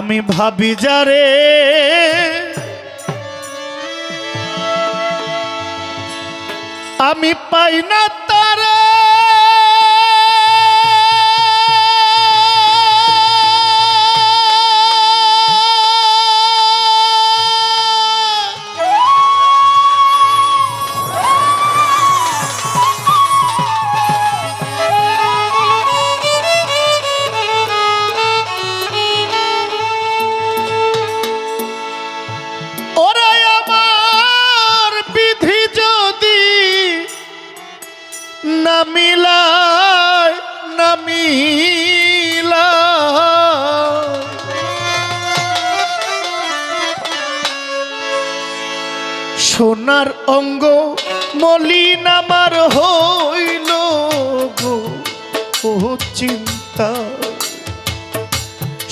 আমি ভাবি যারে আমি পাই না তারা। মিলায় সোনার অঙ্গ মলিন আমার হইল গো, ও চিন্তা।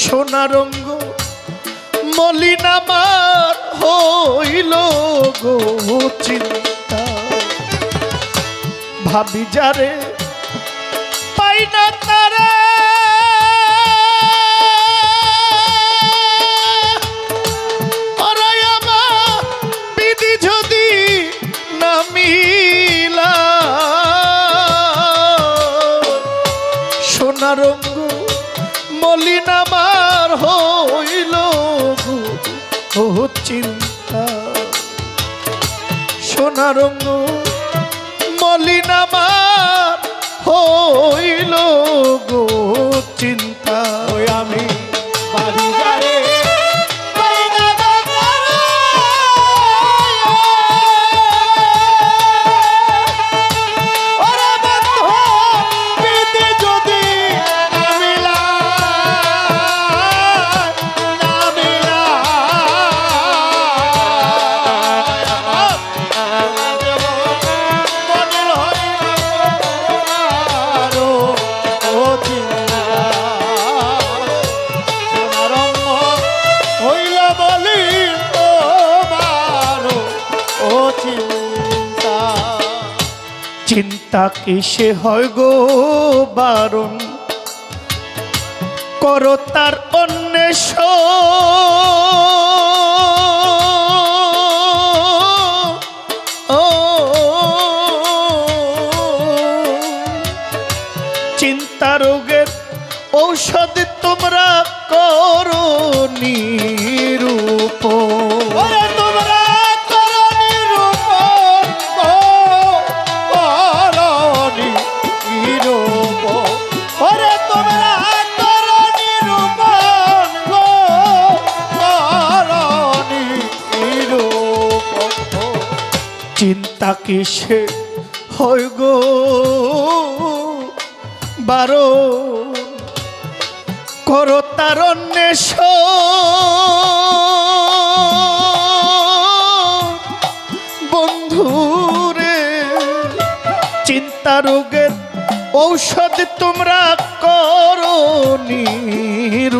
সোনার অঙ্গ মলিন আমার হইল গো চিন্তা। ভাবি যারে চিন্তা। সোনারঙ্গ চিন্তা কিসে হয় গো বারণ? করো তার অন্বেষ চিন্তা রোগের ঔষধ তোমরা করো চিন্তা সে হয় গো বারো। করো তার অন্বেষ বন্ধুরে চিন্তা রোগের ঔষধ তোমরা করো নিরূপণ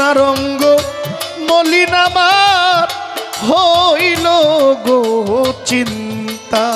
সোনার অঙ্গ মলিনামার হইল গো চিন্তা।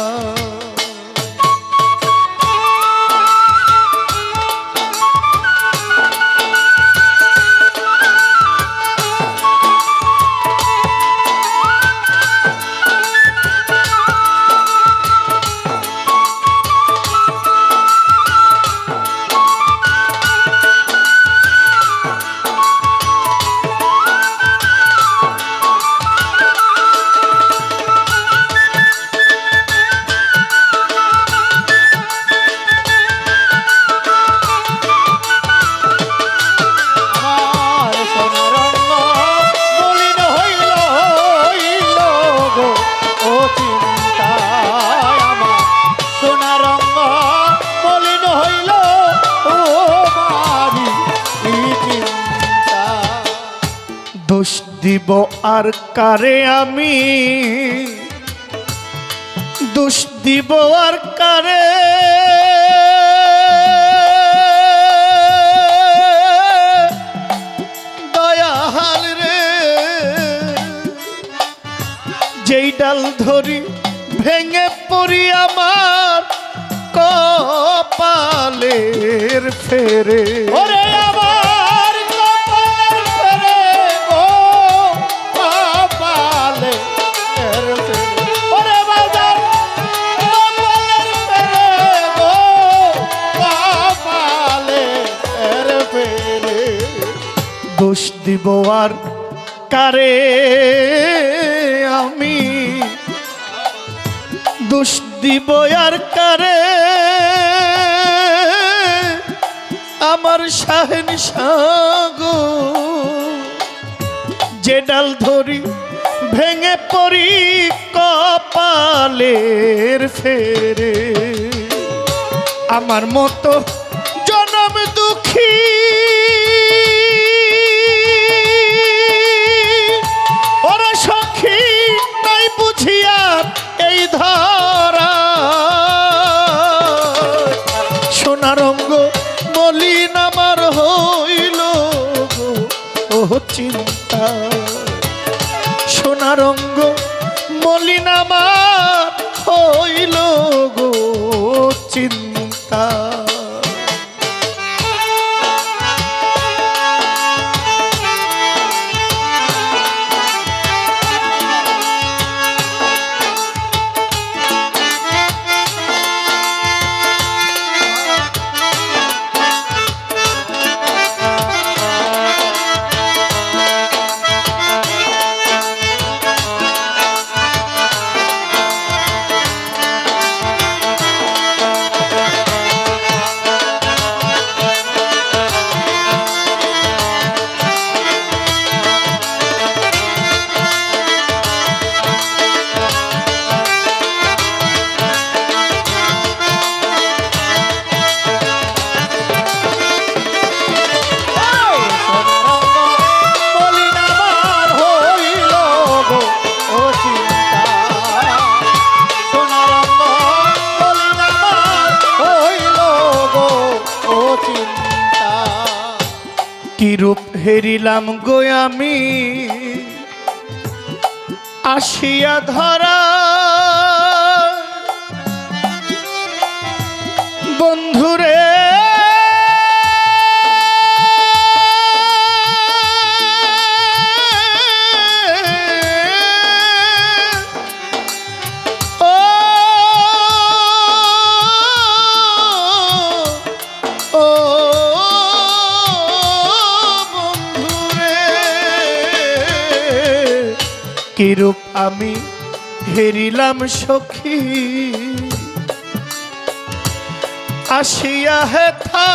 দিব আর কারে আমি? দোষ দিব আর কারে? দয়াল রে। যেই ডাল ধরি ভেঙে পড়ি আমার কপালের ফেরে। ওরে! দোষ দিব আর কারে? আমি দোষ দিব আর কারে? আমার শাহেন সাগো যে ডাল ধরি ভেঙে পড়ি কপালের ফেরে। আমার মতো জনম দুঃখী ধরা। সোনারঙ্গ মলিন আমার হইল ও চিন্তা। সোনারঙ্গ মলিন আমার হইল গো চিন্তা। কিরূপ হেরিলাম গো আমি? আসিয়া ধরা বন্ধুরে কিরূপ আমি হেরিলাম সখী? আসিয়া হেথা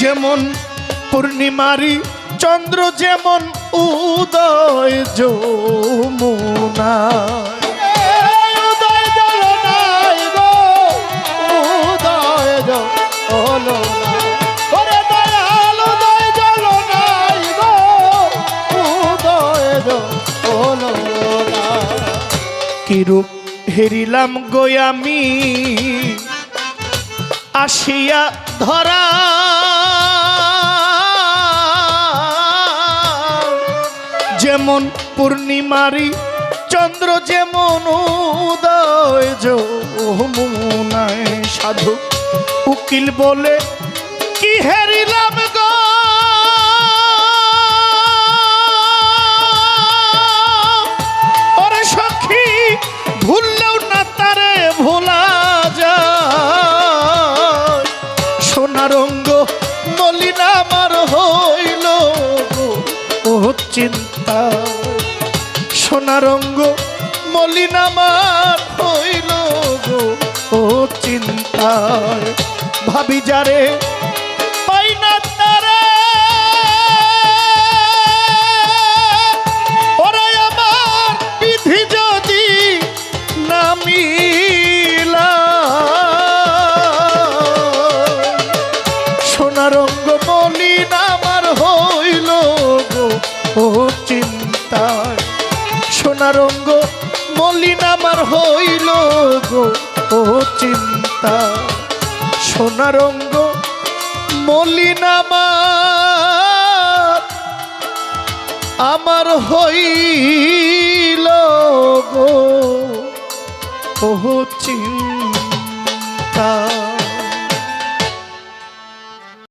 যেমন পূর্ণিমারি চন্দ্র যেমন উদয় যমুনা। কিরূপ হেরিলাম গোয়ামি আসিয়া ধরা, যেমন পূর্ণিমারি, চন্দ্র যেমন উদয় সাধু উকিল বলে, কি হেরিলাম চিন্তা। সোনারঙ্গ মলিনামার হইল গো ও চিন্তা ভাবি যারে সোনারঙ্গ মলিনামার আমার। হইল ও চিন্তা